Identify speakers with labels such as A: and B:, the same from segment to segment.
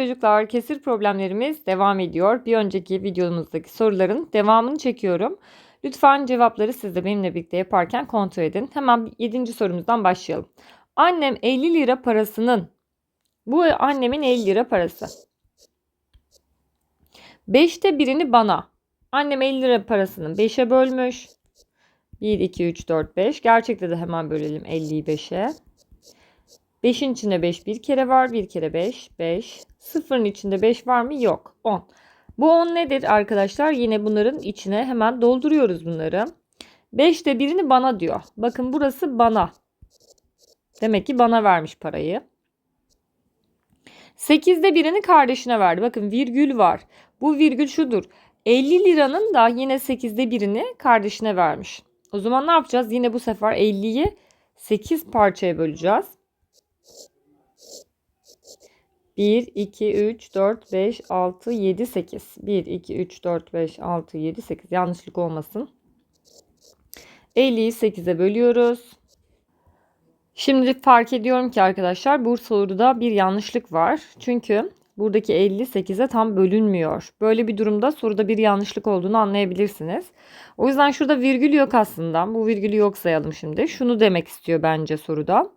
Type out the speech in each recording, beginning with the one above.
A: Çocuklar kesir problemlerimiz devam ediyor. Bir önceki videomuzdaki soruların devamını çekiyorum. Lütfen cevapları siz de benimle birlikte yaparken kontrol edin. Hemen 7. sorumuzdan başlayalım. Annem 50 lira parasının bu annemin 50 lira parası. 5'te birini bana. Annem 50 lira parasını 5'e bölmüş. 1, 2, 3, 4, 5. Gerçekte de hemen bölelim 50'yi 5'e. 5'in içinde 5 bir kere var. Bir kere 5. 5. Sıfırın içinde 5 var mı? Yok. 10. Bu 10 nedir arkadaşlar? Yine bunların içine hemen dolduruyoruz bunları. 5'te birini bana diyor. Bakın burası bana. Demek ki bana vermiş parayı. 8'de birini kardeşine verdi. Bakın virgül var. Bu virgül şudur. 50 liranın da yine 8'de birini kardeşine vermiş. O zaman ne yapacağız? Yine bu sefer 50'yi 8 parçaya böleceğiz. 1, 2, 3, 4, 5, 6, 7, 8. 1, 2, 3, 4, 5, 6, 7, 8. Yanlışlık olmasın. 50'yi 8'e bölüyoruz. Şimdi fark ediyorum ki arkadaşlar bu soruda bir yanlışlık var. Çünkü buradaki 50 8'e tam bölünmüyor. Böyle bir durumda soruda bir yanlışlık olduğunu anlayabilirsiniz. O yüzden şurada virgül yok aslında. Bu virgülü yok sayalım şimdi. Şunu demek istiyor bence soruda.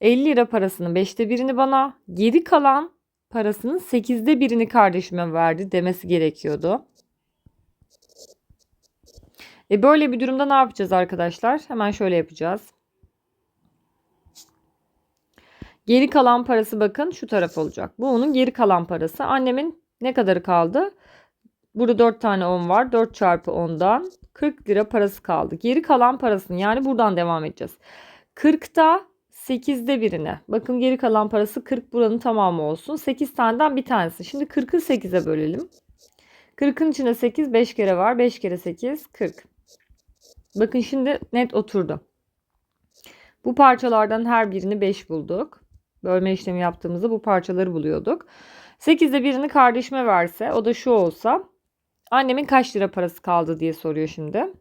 A: 50 lira parasının 5'te birini bana, geri kalan parasının 8'de birini kardeşime verdi demesi gerekiyordu. E böyle bir durumda ne yapacağız arkadaşlar? Hemen şöyle yapacağız. Geri kalan parası bakın şu taraf olacak. Bu onun geri kalan parası. Annemin ne kadarı kaldı? Burada 4 tane 10 var. 4 çarpı 10'dan 40 lira parası kaldı. Geri kalan parasını yani buradan devam edeceğiz. 40'ta 8'de birine. Bakın geri kalan parası 40 buranın tamamı olsun. 8 taneden bir tanesi. Şimdi 40'ı 8'e bölelim. 40'ın içinde 8 5 kere var. 5 kere 8 40. Bakın şimdi net oturdu. Bu parçalardan her birini 5 bulduk. Bölme işlemi yaptığımızda bu parçaları buluyorduk. 8'de birini kardeşime verse o da şu olsa annemin kaç lira parası kaldı diye soruyor şimdi.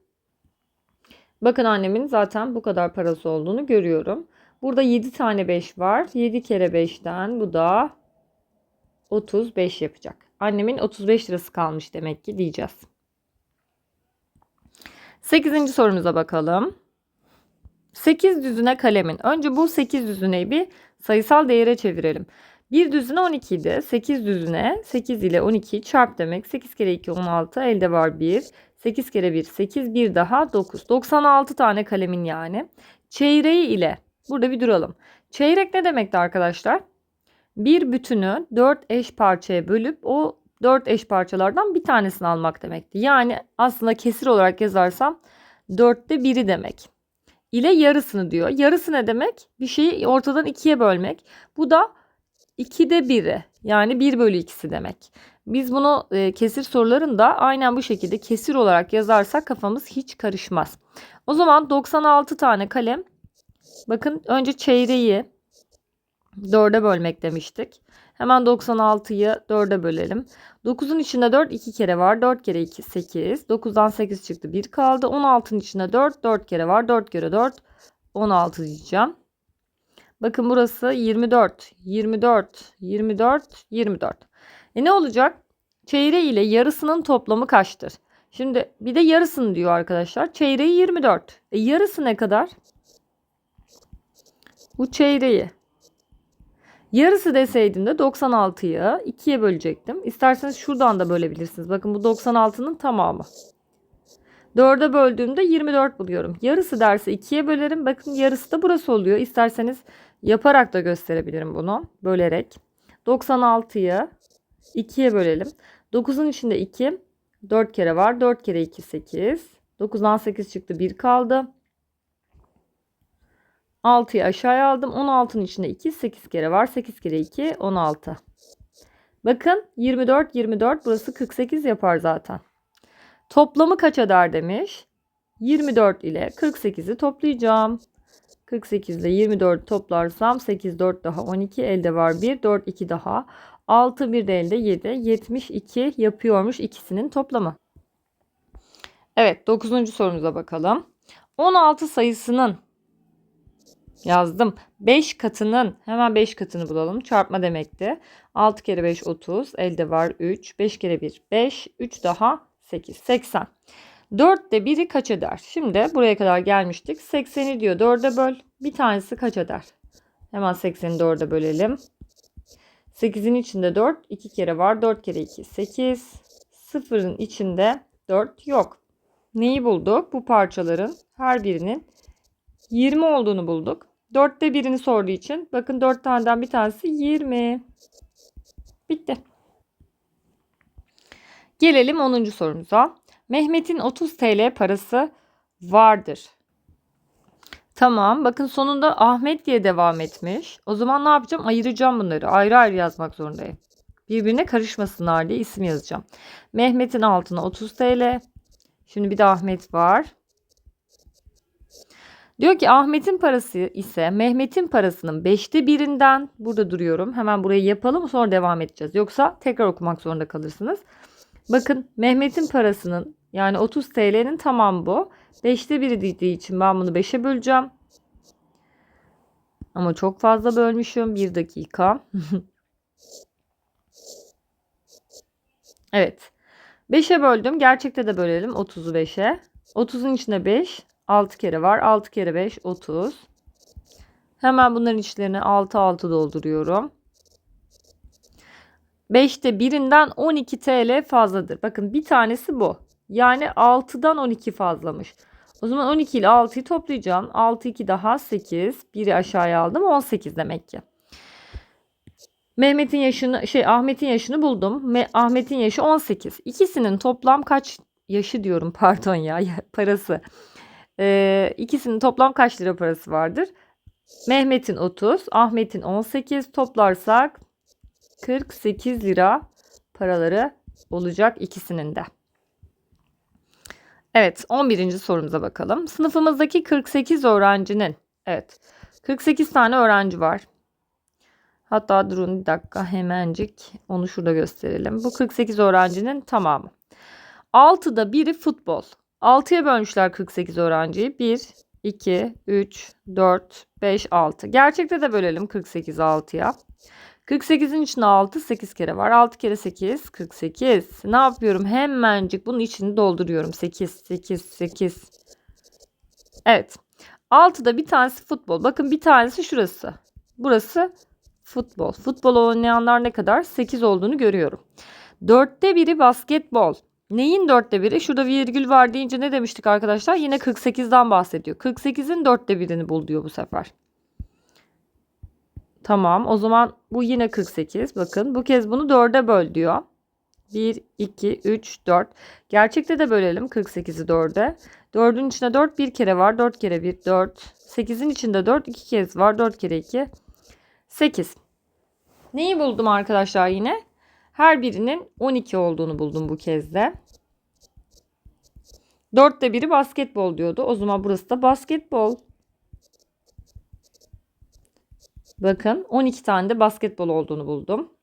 A: Bakın annemin zaten bu kadar parası olduğunu görüyorum. Burada 7 tane 5 var. 7 kere 5'ten bu da 35 yapacak. Annemin 35 lirası kalmış demek ki diyeceğiz. 8. sorumuza bakalım. 8 düzine kalemin. Önce bu 8 düzineyi bir sayısal değere çevirelim. 1 düzine 12 idi. 8 düzine 8 ile 12 çarp demek. 8 kere 2 16 elde var 1. 8 kere 1 8 bir daha 9. 96 tane kalemin yani. Çeyreği ile burada bir duralım. Çeyrek ne demekti arkadaşlar? Bir bütünü 4 eş parçaya bölüp o 4 eş parçalardan bir tanesini almak demekti. Yani aslında kesir olarak yazarsam 4'te 1'i demek. İle yarısını diyor. Yarısı ne demek? Bir şeyi ortadan ikiye bölmek. Bu da 2'de 1'i yani 1 bölü 2'si demek. Biz bunu e, kesir sorularında aynen bu şekilde kesir olarak yazarsak kafamız hiç karışmaz. O zaman 96 tane kalem. Bakın önce çeyreği 4'e bölmek demiştik. Hemen 96'yı 4'e bölelim. 9'un içinde 4 2 kere var. 4 kere 2 8. 9'dan 8 çıktı 1 kaldı. 16'ın içinde 4 4 kere var. 4 kere 4 16 diyeceğim. Bakın burası 24, 24, 24, 24. E ne olacak? Çeyreği ile yarısının toplamı kaçtır? Şimdi bir de yarısını diyor arkadaşlar. Çeyreği 24. E yarısı ne kadar? Bu çeyreği. Yarısı deseydim de 96'yı 2'ye bölecektim. İsterseniz şuradan da bölebilirsiniz. Bakın bu 96'nın tamamı. 4'e böldüğümde 24 buluyorum. Yarısı derse 2'ye bölerim. Bakın yarısı da burası oluyor. İsterseniz yaparak da gösterebilirim bunu. Bölerek. 96'yı 2'ye bölelim. 9'un içinde 2. 4 kere var. 4 kere 2 8. 9'dan 8 çıktı. 1 kaldı. 6'yı aşağıya aldım. 16'nın içinde 2. 8 kere var. 8 kere 2 16. Bakın 24 24 burası 48 yapar zaten. Toplamı kaç eder demiş. 24 ile 48'i toplayacağım. 48 ile 24 toplarsam 8 4 daha 12 elde var 1 4 2 daha 6 bir de elde 7 72 yapıyormuş ikisinin toplamı. Evet 9. sorumuza bakalım. 16 sayısının Yazdım. 5 katının hemen 5 katını bulalım. Çarpma demekti. 6 kere 5 30. Elde var 3. 5 kere 1 5. 3 daha 8. 80. 4 de 1'i kaç eder? Şimdi buraya kadar gelmiştik. 80'i diyor 4'e böl. Bir tanesi kaç eder? Hemen 80'i 4'e bölelim. 8'in içinde 4. 2 kere var. 4 kere 2 8. 0'ın içinde 4 yok. Neyi bulduk? Bu parçaların her birinin 20 olduğunu bulduk. 4'te birini sorduğu için bakın 4 taneden bir tanesi 20. Bitti. Gelelim 10. sorumuza. Mehmet'in 30 TL parası vardır. Tamam. Bakın sonunda Ahmet diye devam etmiş. O zaman ne yapacağım? Ayıracağım bunları. Ayrı ayrı yazmak zorundayım. Birbirine karışmasınlar diye isim yazacağım. Mehmet'in altına 30 TL. Şimdi bir de Ahmet var. Diyor ki Ahmet'in parası ise Mehmet'in parasının 5'te birinden burada duruyorum. Hemen burayı yapalım sonra devam edeceğiz. Yoksa tekrar okumak zorunda kalırsınız. Bakın Mehmet'in parasının yani 30 TL'nin tamam bu. 5'te biri dediği için ben bunu 5'e böleceğim. Ama çok fazla bölmüşüm. Bir dakika. evet. 5'e böldüm. Gerçekte de bölelim. 30'u 5'e. 30'un içinde 5. 6 kere var. 6 kere 5 30. Hemen bunların içlerine 6 6 dolduruyorum. 5'te birinden 12 TL fazladır. Bakın bir tanesi bu. Yani 6'dan 12 fazlamış. O zaman 12 ile 6'yı toplayacağım. 6 2 daha 8. Biri aşağıya aldım. 18 demek ki. Mehmet'in yaşını şey Ahmet'in yaşını buldum. Me Ahmet'in yaşı 18. İkisinin toplam kaç yaşı diyorum pardon ya parası. Ee, ikisinin toplam kaç lira parası vardır? Mehmet'in 30, Ahmet'in 18 toplarsak 48 lira paraları olacak ikisinin de. Evet 11. sorumuza bakalım. Sınıfımızdaki 48 öğrencinin evet 48 tane öğrenci var. Hatta durun bir dakika hemencik onu şurada gösterelim. Bu 48 öğrencinin tamamı. 6'da biri futbol. 6'ya bölmüşler 48 öğrenciyi. 1, 2, 3, 4, 5, 6. Gerçekte de bölelim 48 6'ya. 48'in içinde 6 8 kere var. 6 kere 8 48. Ne yapıyorum? Hemencik bunun içini dolduruyorum. 8 8 8. Evet. 6'da bir tanesi futbol. Bakın bir tanesi şurası. Burası futbol. Futbol oynayanlar ne kadar? 8 olduğunu görüyorum. 4'te biri basketbol. Neyin dörtte biri? Şurada virgül var deyince ne demiştik arkadaşlar? Yine 48'den bahsediyor. 48'in dörtte birini bul diyor bu sefer. Tamam o zaman bu yine 48. Bakın bu kez bunu 4'e böl diyor. 1, 2, 3, 4. Gerçekte de bölelim 48'i 4'e. 4'ün içinde 4 bir kere var. 4 kere 1 4. 8'in içinde 4 2 kez var. 4 kere 2 8. Neyi buldum arkadaşlar yine? Her birinin 12 olduğunu buldum bu kez de. Dörtte biri basketbol diyordu. O zaman burası da basketbol. Bakın 12 tane de basketbol olduğunu buldum.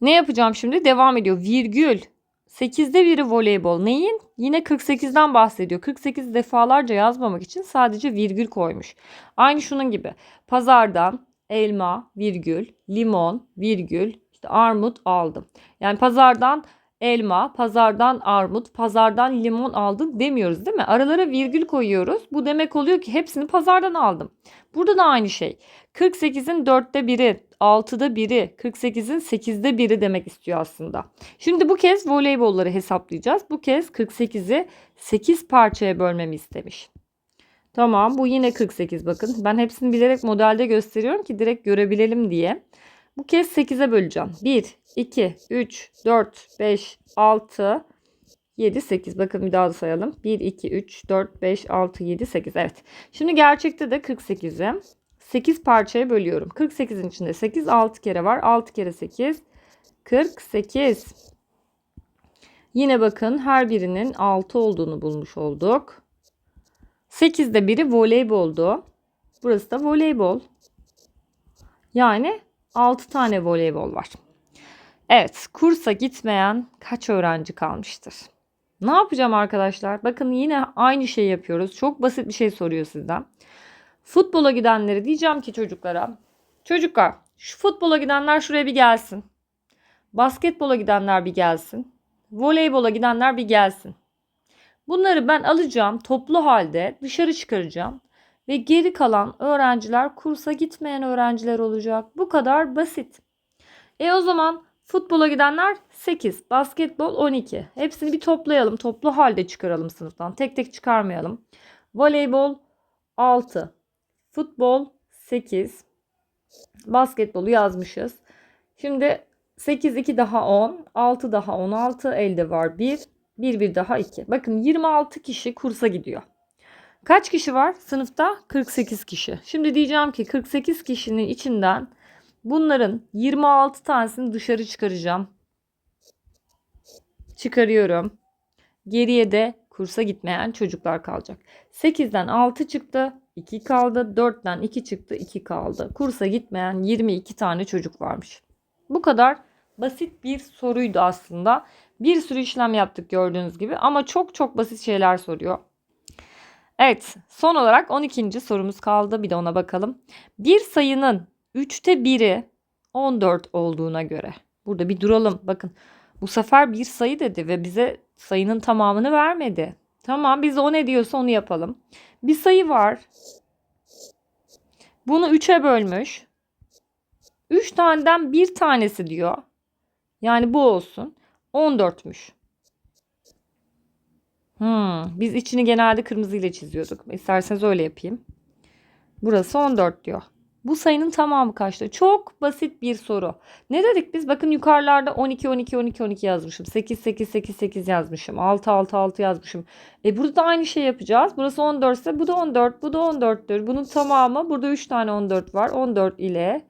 A: Ne yapacağım şimdi? Devam ediyor. Virgül. 8'de biri voleybol. Neyin? Yine 48'den bahsediyor. 48 defalarca yazmamak için sadece virgül koymuş. Aynı şunun gibi. Pazardan elma, virgül, limon, virgül, işte armut aldım. Yani pazardan elma, pazardan armut, pazardan limon aldın demiyoruz değil mi? Aralara virgül koyuyoruz. Bu demek oluyor ki hepsini pazardan aldım. Burada da aynı şey. 48'in 4'te biri, 6'da biri, 48'in 8'de biri demek istiyor aslında. Şimdi bu kez voleybolları hesaplayacağız. Bu kez 48'i 8 parçaya bölmemi istemiş. Tamam bu yine 48 bakın. Ben hepsini bilerek modelde gösteriyorum ki direkt görebilelim diye. Bu kez 8'e böleceğim. 1, 2, 3, 4, 5, 6, 7, 8. Bakın bir daha da sayalım. 1, 2, 3, 4, 5, 6, 7, 8. Evet. Şimdi gerçekte de 48'i 8 parçaya bölüyorum. 48'in içinde 8 6 kere var. 6 kere 8 48. Yine bakın her birinin 6 olduğunu bulmuş olduk. 8'de biri voleyboldu. Burası da voleybol. Yani 6 tane voleybol var. Evet, kursa gitmeyen kaç öğrenci kalmıştır? Ne yapacağım arkadaşlar? Bakın yine aynı şey yapıyoruz. Çok basit bir şey soruyor sizden. Futbola gidenleri diyeceğim ki çocuklara. Çocuklar şu futbola gidenler şuraya bir gelsin. Basketbola gidenler bir gelsin. Voleybola gidenler bir gelsin. Bunları ben alacağım toplu halde dışarı çıkaracağım. Ve geri kalan öğrenciler kursa gitmeyen öğrenciler olacak. Bu kadar basit. E o zaman futbola gidenler 8, basketbol 12. Hepsini bir toplayalım. Toplu halde çıkaralım sınıftan. Tek tek çıkarmayalım. Voleybol 6, futbol 8, basketbolu yazmışız. Şimdi 8 2 daha 10, 6 daha 16, elde var 1, 1 1 daha 2. Bakın 26 kişi kursa gidiyor. Kaç kişi var sınıfta? 48 kişi. Şimdi diyeceğim ki 48 kişinin içinden bunların 26 tanesini dışarı çıkaracağım. Çıkarıyorum. Geriye de kursa gitmeyen çocuklar kalacak. 8'den 6 çıktı, 2 kaldı. 4'ten 2 çıktı, 2 kaldı. Kursa gitmeyen 22 tane çocuk varmış. Bu kadar basit bir soruydu aslında. Bir sürü işlem yaptık gördüğünüz gibi ama çok çok basit şeyler soruyor. Evet, son olarak 12. sorumuz kaldı. Bir de ona bakalım. Bir sayının 3'te 1'i 14 olduğuna göre. Burada bir duralım. Bakın bu sefer bir sayı dedi ve bize sayının tamamını vermedi. Tamam biz o ne diyorsa onu yapalım. Bir sayı var. Bunu 3'e bölmüş. 3 taneden bir tanesi diyor. Yani bu olsun. 14'müş. Hmm, biz içini genelde kırmızı ile çiziyorduk. İsterseniz öyle yapayım. Burası 14 diyor. Bu sayının tamamı kaçtı? Çok basit bir soru. Ne dedik biz? Bakın yukarılarda 12 12 12 12 yazmışım. 8 8 8 8 yazmışım. 6 6 6 yazmışım. E burada da aynı şey yapacağız. Burası 14 ise bu da 14, bu da 14'tür. Bunun tamamı burada 3 tane 14 var. 14 ile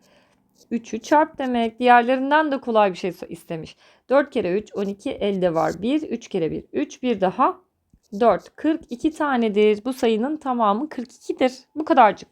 A: 3'ü çarp demek. Diğerlerinden de kolay bir şey istemiş. 4 kere 3 12 elde var. 1 3 kere 1 3 bir daha 4 42 tanedir. Bu sayının tamamı 42'dir. Bu kadarcık.